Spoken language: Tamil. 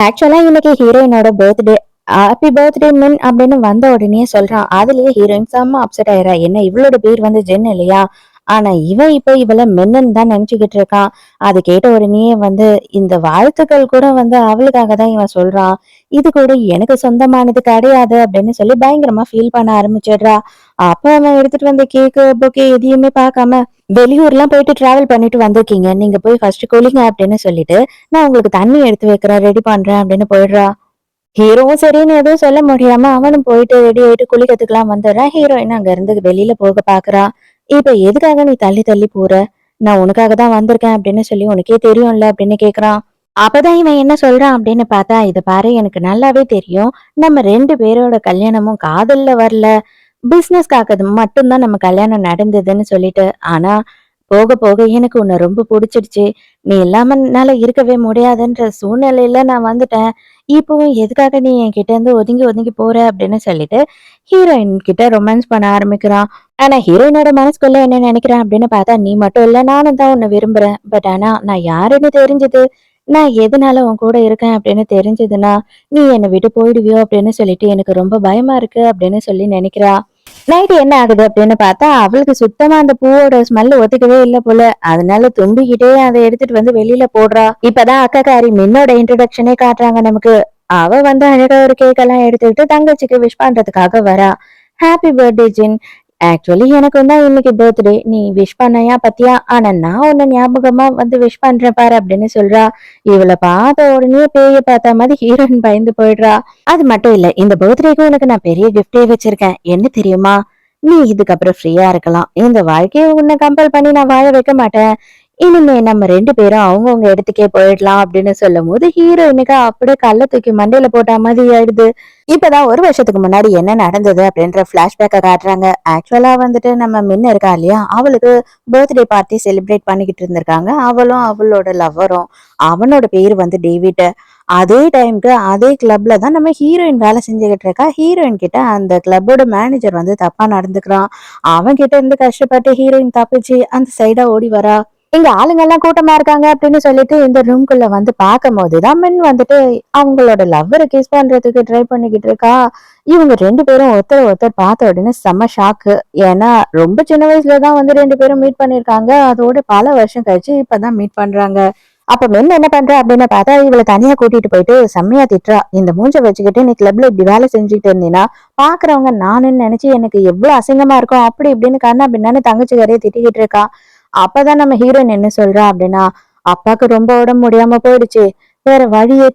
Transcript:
ஆக்சுவலா இன்னைக்கு ஹீரோயினோட பர்த்டே ஹாப்பி பர்த்டே மென் அப்படின்னு வந்த உடனே சொல்றான். அதுலயே ஹீரோயின் செம்ம அப்செட் ஆயிரா என்ன இவளோட பேர் வந்து ஜென் இல்லையா? ஆனா இவன் இப்ப இவள மென்னன் தான் நினைச்சுக்கிட்டு இருக்கான் அது கேட்ட உடனே வந்து இந்த வாழ்த்துக்கள் கூட வந்து அவளுக்காக தான் இவன் சொல்றான் இது கூட எனக்கு சொந்தமானது கிடையாது அப்படின்னு சொல்லி பயங்கரமா ஃபீல் பண்ண ஆரம்பிச்சிடுறா. அப்ப அவன் எடுத்துட்டு வந்த கேக்கு புக்கே எதையுமே பார்க்காம வெளியூர்லாம் போயிட்டு டிராவல் பண்ணிட்டு வந்திருக்கீங்க. நீங்க போய் ஃபர்ஸ்ட் குளிங்க அப்படின்னு சொல்லிட்டு நான் உங்களுக்கு தண்ணி எடுத்து வைக்கிறேன் ரெடி பண்றேன் அப்படின்னு போயிடுறா. ஹீரோவும் சரின்னு எதுவும் சொல்ல முடியாம அவனும் போயிட்டு ரெடி ஆயிட்டு குளிக்கிறதுக்குலாம் வந்துடுறான் ஹீரோயின் அங்க இருந்து வெளியில போக பாக்குறான் இப்ப எதுக்காக நீ தள்ளி தள்ளி போற? நான் உனக்காக தான் வந்திருக்கேன் அப்படின்னு சொல்லி உனக்கே தெரியும்ல அப்படின்னு கேக்குறான். அப்பதான் இவன் என்ன சொல்றான் அப்படின்னு பார்த்தா இதை பாரு எனக்கு நல்லாவே தெரியும். நம்ம ரெண்டு பேரோட கல்யாணமும் காதல்ல வரல. பிசினஸ்க்காக மட்டும்தான் நம்ம கல்யாணம் நடந்ததுன்னு சொல்லிட்டு ஆனா போக போக எனக்கு உன்னை ரொம்ப பிடிச்சிடுச்சு. நீ இல்லாம என்னால இருக்கவே முடியாதுன்ற சூழ்நிலையில நான் வந்துட்டேன். இப்பவும் எதுக்காக நீ என் கிட்ட இருந்து ஒதுங்கி ஒதுங்கி போற அப்படின்னு சொல்லிட்டு ஹீரோயின் கிட்ட ரொமான்ஸ் பண்ண ஆரம்பிக்கிறான். ஆனா ஹீரோயினோட மனசுக்குள்ள என்ன நினைக்கிறேன் அப்படின்னு பார்த்தா நீ மட்டும் இல்ல நானும் தான் உன்னை விரும்புறேன். பட் ஆனா நான் யாருன்னு தெரிஞ்சது. நான் எதனால உன் கூட இருக்கேன் அப்படின்னு தெரிஞ்சதுன்னா நீ என்னை விட்டு போயிடுவியோ அப்படின்னு சொல்லிட்டு எனக்கு ரொம்ப பயமா இருக்கு அப்படின்னு சொல்லி நினைக்கிறா. நைட்டு என்ன ஆகுது அப்படின்னு பார்த்தா அவளுக்கு சுத்தமா அந்த பூவோட ஸ்மெல் ஒத்துக்கவே இல்ல போல. அதனால தும்பிக்கிட்டே அதை எடுத்துட்டு வந்து வெளியில போடுறா. இப்பதான் அக்காக்காரி மின்னோட இன்ட்ரடக்ஷனே காட்டுறாங்க நமக்கு. அவ வந்து அழகா ஒரு கேக் எல்லாம் எடுத்துக்கிட்டு தங்கச்சிக்கு விஷ் பண்றதுக்காக வரா. ஹாப்பி பர்த்டே ஜின் ஆக்சுவலி எனக்கு தான் இன்னைக்கு பர்த்டே நீ விஷ் பண்ணையா பத்தியா ஆனா நான் உன்னை ஞாபகமா வந்து விஷ் பண்றேன் பாரு அப்படின்னு சொல்றா. இவளை பார்த்த உடனே பேய பார்த்த மாதிரி ஹீரோயின் பயந்து போயிடுறா. அது மட்டும் இல்ல இந்த பர்த்டேக்கு உனக்கு நான் பெரிய கிஃப்டே வச்சிருக்கேன். என்ன தெரியுமா? நீ இதுக்கப்புறம் ஃப்ரீயா இருக்கலாம். இந்த வாழ்க்கையை உன்னை கம்பல் பண்ணி நான் வாழ வைக்க மாட்டேன். இனிமே நம்ம ரெண்டு பேரும் அவங்கவுங்க இடத்துக்கே போயிடலாம் அப்படின்னு சொல்லும் போது ஹீரோயினுக்கு அப்படியே கல்ல தூக்கி மண்டையில போட்ட மாதிரி ஆயிடுது. இப்பதான் ஒரு வருஷத்துக்கு முன்னாடி என்ன நடந்தது அப்படின்ற பிளாஷ்பேக்கை காட்டுறாங்க. ஆக்சுவலா வந்துட்டு நம்ம மின்ன இருக்கா இல்லையா? அவளுக்கு பர்த்டே பார்ட்டி செலிப்ரேட் பண்ணிக்கிட்டு இருந்திருக்காங்க. அவளும் அவளோட லவ்வரும் அவனோட பேர் வந்து டேவிட். அதே டைம்க்கு அதே கிளப்ல தான் நம்ம ஹீரோயின் வேலை செஞ்சுக்கிட்டு இருக்கா. ஹீரோயின் கிட்ட அந்த கிளப்போட மேனேஜர் வந்து தப்பா நடந்துக்கிறான். அவன் கிட்ட இருந்து கஷ்டப்பட்டு ஹீரோயின் தப்பிச்சு அந்த சைடா ஓடி வரா. இங்க ஆளுங்க எல்லாம் கூட்டமா இருக்காங்க அப்படின்னு சொல்லிட்டு இந்த ரூம்குள்ள வந்து பார்க்கும் போதுதான் மின் வந்துட்டு அவங்களோட லவ்வரை கிஸ் பண்றதுக்கு ட்ரை பண்ணிக்கிட்டு இருக்கா. இவங்க ரெண்டு பேரும் ஒருத்தர் ஒருத்தர் பார்த்த உடனே செம்ம ஷாக்கு ஏன்னா ரொம்ப சின்ன வயசுல தான் வந்து ரெண்டு பேரும் மீட் பண்ணிருக்காங்க அதோட பல வருஷம் கழிச்சு இப்பதான் மீட் பண்றாங்க. அப்ப மென் என்ன பண்ற அப்படின்னு பார்த்தா இவளை தனியா கூட்டிட்டு போயிட்டு செம்மையா திட்டுறா. இந்த மூஞ்ச வச்சுக்கிட்டு நீ கிளப்ல இப்படி வேலை செஞ்சுட்டு இருந்தீங்கன்னா பாக்குறவங்க நானுன்னு நினைச்சு எனக்கு எவ்வளவு அசிங்கமா இருக்கும். அப்படி இப்படின்னு கண்ணா பின்னான்னு தங்கச்சி கரையை திட்டிக்கிட்டு இருக்கா. அப்பதான் நம்ம ஹீரோயின் என்ன சொல்றா அப்படின்னா அப்பாக்கு ரொம்ப உடம்பு முடியாம போயிடுச்சு. வேற வழியே